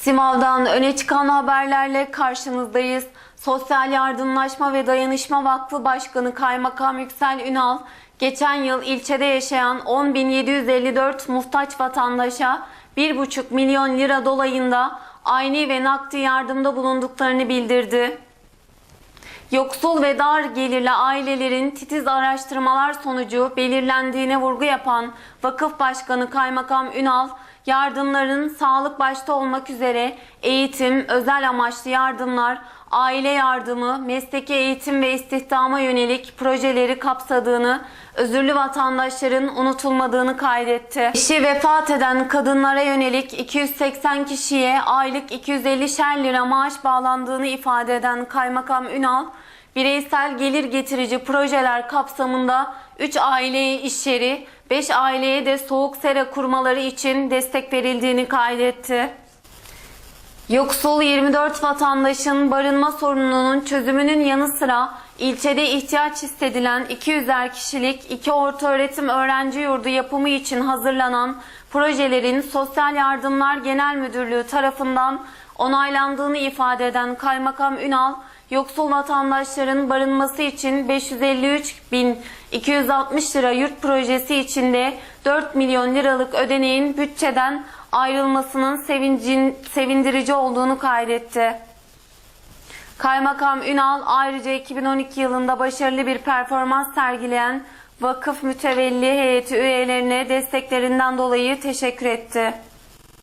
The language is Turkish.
Simav'dan öne çıkan haberlerle karşınızdayız. Sosyal Yardımlaşma ve Dayanışma Vakfı Başkanı Kaymakam Yüksel Ünal, geçen yıl ilçede yaşayan 10.754 muhtaç vatandaşa 1,5 milyon lira dolayında ayni ve nakdi yardımda bulunduklarını bildirdi. Yoksul ve dar gelirli ailelerin titiz araştırmalar sonucu belirlendiğine vurgu yapan Vakıf Başkanı Kaymakam Ünal, yardımların sağlık başta olmak üzere eğitim, özel amaçlı yardımlar, aile yardımı, mesleki eğitim ve istihdama yönelik projeleri kapsadığını, özürlü vatandaşların unutulmadığını kaydetti. Eşi vefat eden kadınlara yönelik 280 kişiye aylık 250 şer lira maaş bağlandığını ifade eden Kaymakam Ünal, bireysel gelir getirici projeler kapsamında 3 aileye iş yeri, 5 aileye de soğuk sera kurmaları için destek verildiğini kaydetti. Yoksul 24 vatandaşın barınma sorununun çözümünün yanı sıra ilçede ihtiyaç hissedilen 200'er kişilik iki ortaöğretim öğrenci yurdu yapımı için hazırlanan projelerin Sosyal Yardımlar Genel Müdürlüğü tarafından onaylandığını ifade eden Kaymakam Ünal, yoksul vatandaşların barınması için 553.260 lira yurt projesi içinde 4 milyon liralık ödeneğin bütçeden ayrılmasının sevincin, sevindirici olduğunu kaydetti. Kaymakam Ünal ayrıca 2012 yılında başarılı bir performans sergileyen vakıf mütevelli heyeti üyelerine desteklerinden dolayı teşekkür etti.